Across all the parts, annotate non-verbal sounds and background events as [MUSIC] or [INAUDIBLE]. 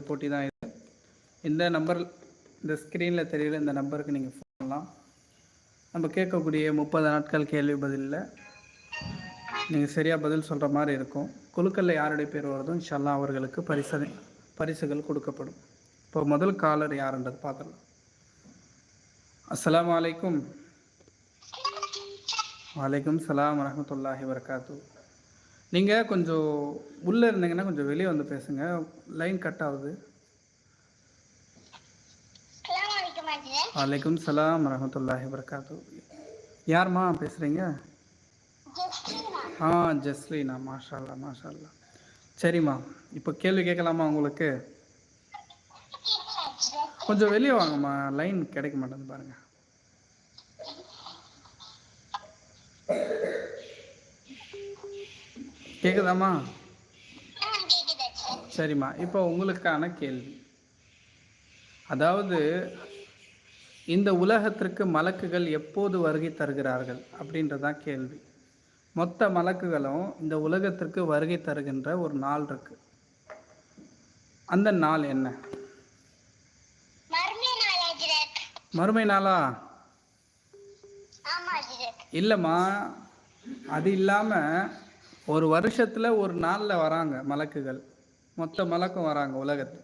பதில் போட்டி தான் இது. இந்த நம்பர் இந்த ஸ்க்ரீனில் தெரியல இந்த நம்பருக்கு நீங்கள் ஃபோன் பண்ணலாம். நம்ம கேட்கக்கூடிய முப்பது நாட்கள் கேள்வி பதிலில் நீங்கள் சரியாக பதில் சொல்கிற மாதிரி இருக்கும். குழுக்களில் யாருடைய பேர் வருதோ இன்ஷால்லா அவர்களுக்கு பரிசு பரிசுகள் கொடுக்கப்படும். இப்போ முதல் காலர் யாருன்றது பார்த்துடலாம். அஸ்லாம் வலைக்கும் வலைக்கும் சலாம் வரமத்துல்லாஹி வரகாத்து நீங்கள் கொஞ்சம் உள்ளே இருந்தீங்கன்னா கொஞ்சம் வெளியே வந்து பேசுங்க. லைன் கட் ஆகுது. வலைக்கும் சலாம் வரமத்துல்லாஹி வரகாத்து யாரும்மா பேசுகிறீங்க ஆ ஜஸ்லீனா மாஷா அல்லா மாஷா அல்லா சரிம்மா இப்போ கேள்வி கேட்கலாமா உங்களுக்கு? கொஞ்சம் வெளியே வாங்கம்மா லைன் கிடைக்க மாட்டேங்குது பாருங்க. அஜித் சரிம்மா இப்போ உங்களுக்கான கேள்வி. அதாவது இந்த உலகத்திற்கு மலக்குகள் எப்போது வருகை தருகிறார்கள் அப்படின்றதான் கேள்வி. மொத்த மலக்குகளும் இந்த உலகத்திற்கு வருகை தருகின்ற ஒரு நாள் இருக்கு. அந்த நாள் என்ன? மறுமை நாளா இல்லைம்மா அது இல்லாமல் ஒரு வருஷத்தில் ஒரு நாளில் வராங்க மலக்குகள். மொத்த மலக்கும் வராங்க உலகத்து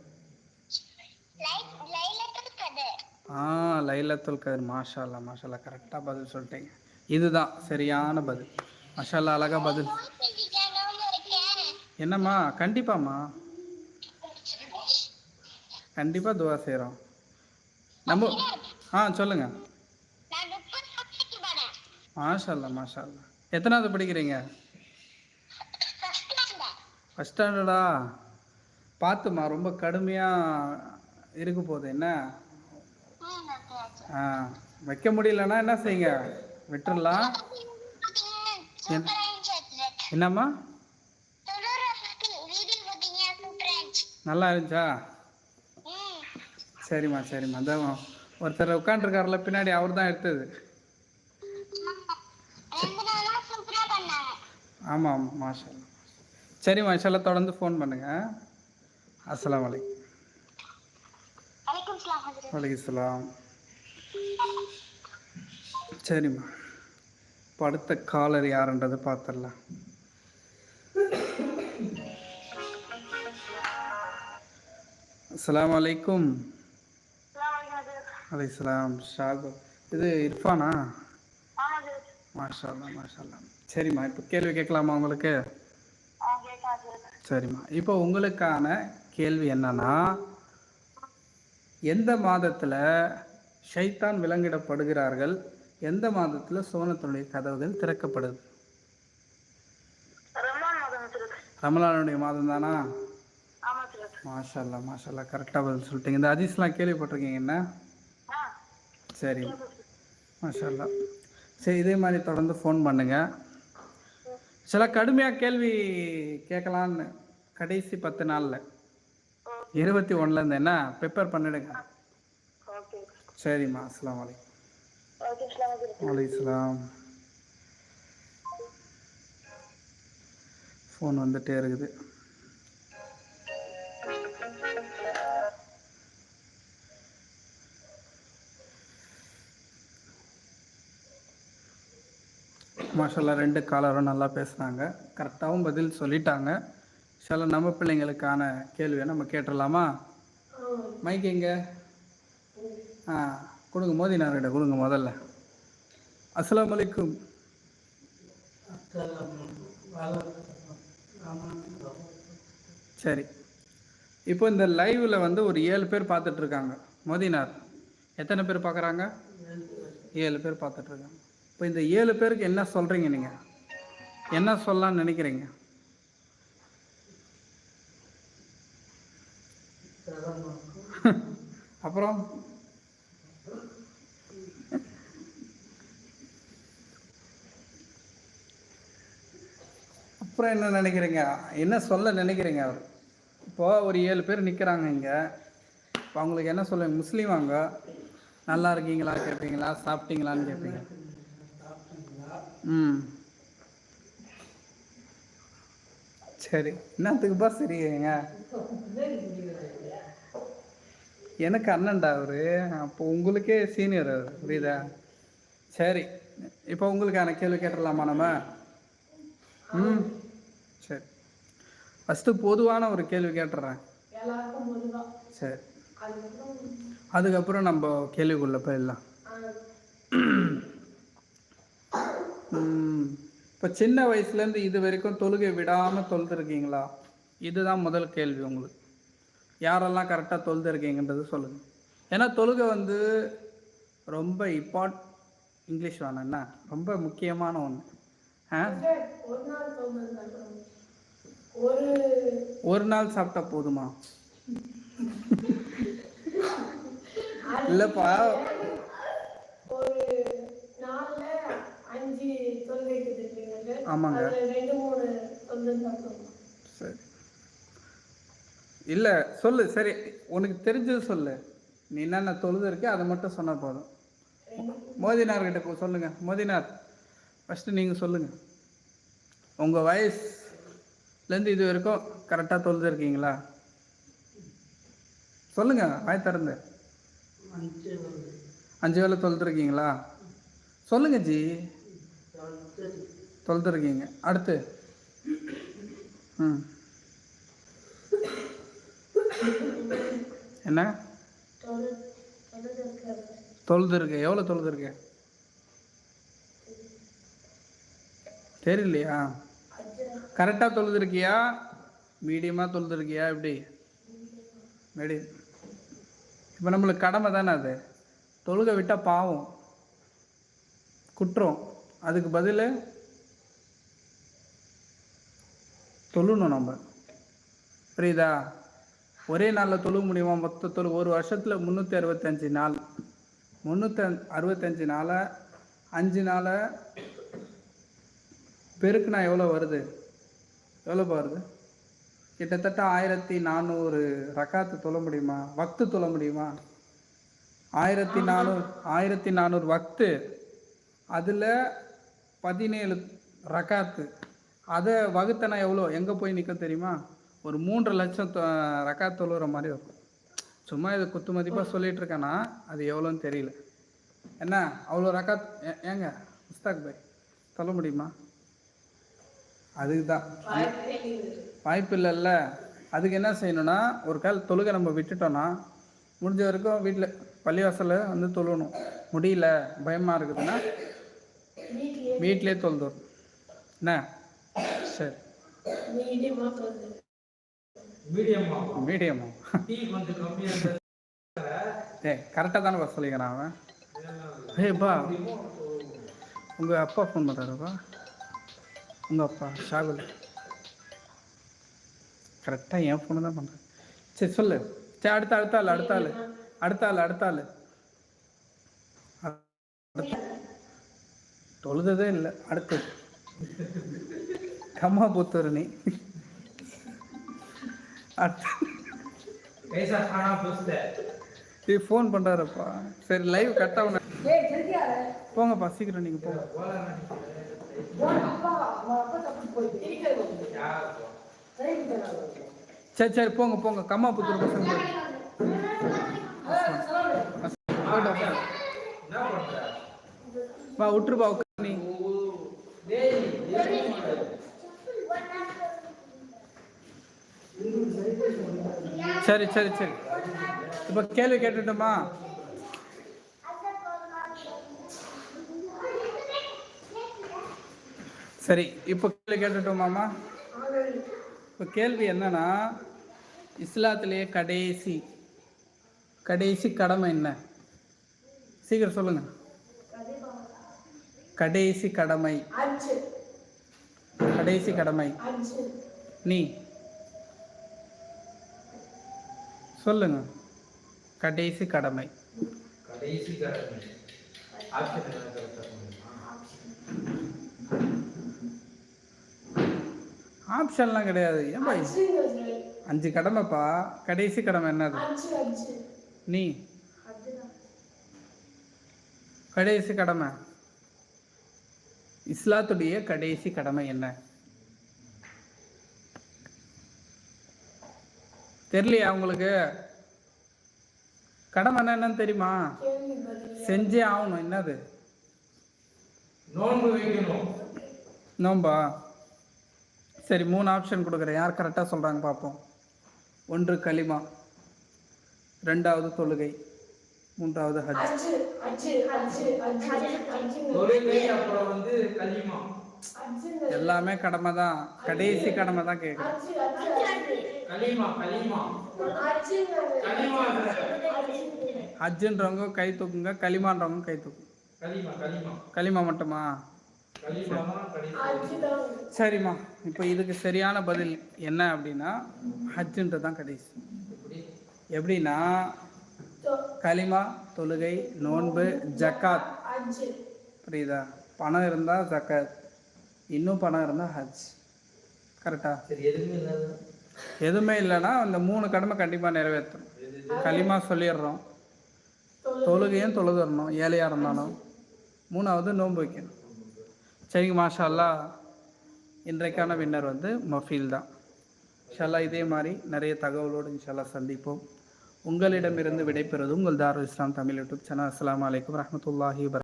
ஆ லைலத்துல் கதிர். மாஷால்லா மாஷால்லா. கரெக்டாக பதில் சொல்லிட்டீங்க. இதுதான் சரியான பதில். மாஷால்லா அழகா பதில். என்னம்மா? கண்டிப்பாம்மா. கண்டிப்பாக துவா செய்கிறோம் நம்ம ஆ சொல்லுங்கள் மாஷால்லா மாஷால்லா. மாஷா எத்தனாவது படிக்கிறீங்க? ஃபஸ்ட் ஸ்டாண்டர்டா பார்த்துமா ரொம்ப கடுமையாக இருக்க போகுது. என்ன? ஆ வைக்க முடியலன்னா என்ன செய்யுங்க? அஜித் என்னம்மா? நல்லா இருந்துச்சா? சரிம்மா சரிம்மா. அதான் ஒருத்தர் உட்காந்துருக்காருல பின்னாடி அவர் தான் எடுத்தது. ஆமாம் ஆமாம் மாஷா. சரிம்மா இன்ஷால்லா தொடர்ந்து ஃபோன் பண்ணுங்க. அஸ்ஸலாமு அலைக்கும் வலைக்கும் சலாம் வலைக்கம் சரிம்மா. இப்போ அடுத்த காலர் யாருன்றதை பார்த்துடலாம் அஸ்ஸலாமு அலைக்கும் அலைசலாம் ஷாகு இது இர்ஃபானா? மாஷா மாஷா சரிம்மா இப்போ கேள்வி கேட்கலாமா உங்களுக்கு? சரிம்மா. இப்போ உங்களுக்கான கேள்வி என்னன்னா எந்த மாதத்தில் ஷைத்தான் விலங்கிடப்படுகிறார்கள்? எந்த மாதத்தில் சோனத்தினுடைய கதவுகள் திறக்கப்படுது? ரமலானுடைய மாதம் தானா? மாஷா அல்லா மாஷா அல்லா கரெக்டாக பதில் சொல்லிட்டீங்க. இந்த ஹதீஸ்லாம் கேள்விப்பட்டிருக்கீங்க என்ன? சரி. மாஷா அல்லா சரி இதே மாதிரி தொடர்ந்து ஃபோன் பண்ணுங்க. சில கடுமையாக கேள்வி கேட்கலான்னு கடைசி பத்து நாளில். இருபத்தி ஒன்றுலேருந்து என்ன? ப்ரிப்பேர் பண்ணிடுங்க. சரிம்மா. அஸ்ஸலாமு அலைக்கும். வலைக்கலாம் ஃபோன் வந்துட்டே இருக்குது. மாஷல்லாம் ரெண்டு காலரும் நல்லா பேசுனாங்க கரெக்டாகவும் பதில் சொல்லிட்டாங்க. சில நம்ம பிள்ளைங்களுக்கான கேள்வியை நம்ம கேட்டுடலாமா? மைக் எங்க? ஆ கொடுங்க மோதினார்கிட்ட கொடுங்க முதல்ல. அஸ்லாம் வலைக்கும் சரி. இப்போ இந்த லைவில் வந்து ஒரு ஏழு பேர் பார்த்துட்ருக்காங்க மோதினார் எத்தனை பேர் பார்க்குறாங்க? ஏழு பேர் பார்த்துட்ருக்காங்க இப்போ இந்த ஏழு பேருக்கு என்ன சொல்கிறீங்க நீங்கள் என்ன சொல்லலாம்னு நினைக்கிறீங்க? [LAUGHS] அப்புறம்? அப்புறம் என்ன நினைக்கிறீங்க? என்ன சொல்ல நினைக்கிறீங்க அவர்? இப்போது ஒரு ஏழு பேர் நிற்கிறாங்க இங்கே. இப்போ அவங்களுக்கு என்ன சொல்லுங்க முஸ்லீம் அவங்க நல்லா இருக்கீங்களா? கேட்பீங்களா சாப்பிட்டீங்களான்னு கேட்பீங்க ம். சரி. என்னத்துக்குப்பா சரிங்க எனக்கு அண்ணன்டா அவரு. அப்போ உங்களுக்கே சீனியர் அவர். புரியுதா? சரி. இப்போ உங்களுக்கான கேள்வி கேட்டுடலாமா நம்ம? ம். சரி. ஃபஸ்ட்டு பொதுவான ஒரு கேள்வி கேட்டுறேன். சரி. அதுக்கப்புறம் அதுக்கப்புறம் நம்ம கேள்விக்குள்ளே போயிடலாம். இப்போ சின்ன வயசுலேருந்து இது வரைக்கும் தொழுகை விடாமல் தொழுதுருக்கீங்களா? இதுதான் முதல் கேள்வி உங்களுக்கு. யாரெல்லாம் கரெக்டாக தொழுதுருக்கீங்கன்றது சொல்லுங்கள் ஏன்னா தொழுகை வந்து ரொம்ப இம்பார்ட் இங்கிலீஷ் வேணாம் என்ன? ரொம்ப முக்கியமான ஒன்று ஆ? ஒரு நாள் சாப்பிட்டா போதுமா? இல்லைப்பா ஒரு நாள்ல அஞ்சு தொல்லைக்கு இருக்கீங்க ஆமாங்க. சரி. இல்லை சொல்லு சரி. உனக்கு தெரிஞ்சது சொல்லு. நீ என்னென்ன தொழுது இருக்கு அதை மட்டும் சொன்னால் போதும். மோதினார்கிட்ட போ சொல்லுங்க. மோதினார் ஃபஸ்ட்டு நீங்கள் சொல்லுங்க. உங்கள் வயசுலேருந்து இது வரைக்கும் கரெக்டாக தொழுது இருக்கீங்களா? சொல்லுங்க வாய் திறந்து. அஞ்சு வேளை தொழுதுருக்கீங்களா சொல்லுங்க ஜி. தொழுதுருக்கீங்க அடுத்து. ம். என்ன? தொழுது இருக்கு எவ்வளோ தொழுதுருக்கு. எவ்வளோ தொழுதுருக்கு? தெரியலையா? கரெக்டாக தொழுதுருக்கியா? மீடியமாக தொழுதுருக்கியா? எப்படி? மீடி. இப்போ நம்மளுக்கு கடமை தானே அது? தொழுக விட்டால் பாவம். குற்றம். அதுக்கு பதில் தொழுணும் நம்ம. புரியுதா? ஒரே நாளில் தொழு முடியுமா? மொத்த தொழு ஒரு வருஷத்தில் முந்நூற்றி அறுபத்தஞ்சு நாள். முந்நூற்றி அறுபத்தஞ்சு நாளை அஞ்சு நாளை பெருக்குனா எவ்வளோ வருது? எவ்வளோ வருது கிட்டத்தட்ட ஆயிரத்தி நானூறு ரக்காத்து தொழ முடியுமா? வக்து தொழ முடியுமா? ஆயிரத்தி நானூறு ஆயிரத்தி நானூறு வக்து. அதில் பதினேழு ரக்காத்து. அதை வகுத்தனா எவ்வளோ? எங்கே போய் நிற்கும் தெரியுமா? ஒரு மூன்று லட்சம் தொ- ரக்காத் தொழுகிற மாதிரி இருக்கும். சும்மா இது குத்து மதிப்பாக சொல்லிட்டு இருக்கேன்னா அது எவ்வளோன்னு தெரியல. என்ன? அவ்வளோ ரக்காத் ஏ- ஏங்க முஸ்தாக் பாய் சொல்ல முடியுமா? அதுக்கு தான் வாய்ப்பு இல்லைல்ல. அதுக்கு என்ன செய்யணும்னா ஒரு கால் தொழுகை நம்ம விட்டுட்டோம்னா முடிஞ்ச வரைக்கும் வீட்டில் பள்ளிவாசலில் வந்து தொழுகணும் முடியல பயமாக இருக்குதுன்னா வீட்டிலே தொழுதுரும் என்ன? சரி. மீடியமா? மீடியமா? மீடியமா டீ கொஞ்சம் கம்மியா கரெக்டாக தானே சொல்லிக்கிறான் அவன். ஏப்பா உங்கள் அப்பா ஃபோன் பண்ணுறாருப்பா உங்கள் அப்பா ஷாகுல். கரெக்டாக என் ஃபோனு தான் பண்ணுறேன் சரி சொல்லு. சரி அடுத்த அடுத்த ஆள் அடுத்த ஆள். அடுத்த ஆள் அடுத்த ஆள். தொழுததே இல்லை அடுத்து கம்மா பொத்தூரணி நீ ஃபோன் பண்ணுறாருப்பா சரி லைவ் கட் ஆகணும் போங்கப்பா சீக்கிரம் நீங்கள் போங்க. சரி சரி போங்க போங்க. கம்மா புத்தூர் பசங்க. போயிட்டோம் வா விட்டுருப்பா சரி சரி சரி. இப்போ கேள்வி கேட்டுட்டோமா? சரி இப்போ கேள்வி கேட்டுட்டோமாமா? இப்போ கேள்வி என்னன்னா இஸ்லாத்திலேயே கடைசி கடைசி கடமை என்ன? சீக்கிரம் சொல்லுங்க. கடைசி கடமை. கடைசி கடமை. நீ. சொல்லுங்க. கடைசி கடமை. கடைசி கடமை. ஆப்ஷன்லாம் கிடையாது. ஏன்பா அஞ்சு கடமைப்பா. கடைசி கடமை என்னது? நீ. அதுதான். கடைசி கடமை. இஸ்லாத்துடைய கடைசி கடமை என்ன? தெரியலையா உங்களுக்கு? கடமைன்னா என்னன்னு தெரியுமா? செஞ்சே ஆகணும். என்னது? நோன்பு வைக்கணும். நோம்பா சரி மூணு ஆப்ஷன் கொடுக்குறேன். யார் கரெக்டாக சொல்கிறாங்க பார்ப்போம். ஒன்று களிமா. ரெண்டாவது தொழுகை. மூன்றாவது ஹஜ். எல்லாமே கடமை தான் கடைசி கடமை தான் கேட்குறேன் ஹஜ்ஜுன்றவங்க கை தூக்குங்க களிமான்றவங்க கை தூக்குங்க கலிமா களிமா மட்டுமா? சரிம்மா. இப்போ இதுக்கு சரியான பதில் என்ன அப்படின்னா ஹஜ்ஜுன்றது தான் கடைசி. எப்படி? எப்படின்னா களிமா தொழுகை நோன்பு ஜக்காத். புரியுதா? பணம் இருந்தால் ஜக்காத். இன்னும் பணம் இருந்தால் ஹஜ். கரெக்டா? சரி எதுவுமே இல்லாத எதுவுமே இல்லைன்னா அந்த மூணு கடமை கண்டிப்பாக நிறைவேற்றணும் களிமா சொல்லிடுறோம். தொழுகையும் தொழுதுறணும் ஏழையாக இருந்தாலும். மூணாவது நோன்பு வைக்கணும். சரிங்க மாஷா அல்லாஹ் இன்றைக்கான வின்னர் வந்து மஃபீல் தான். இன்ஷால்லா இதே மாதிரி நிறைய தகவலோடு இன்ஷால்லா சந்திப்போம். உங்களிடமிருந்து விடைபெறுவது உங்கள் தாரு இஸ்லாம் தமிழ் யூடியூப் சேனல். அஸ்ஸலாமு அலைக்கும் வரஹ்மத்துல்லாஹி வபரகாத்துஹு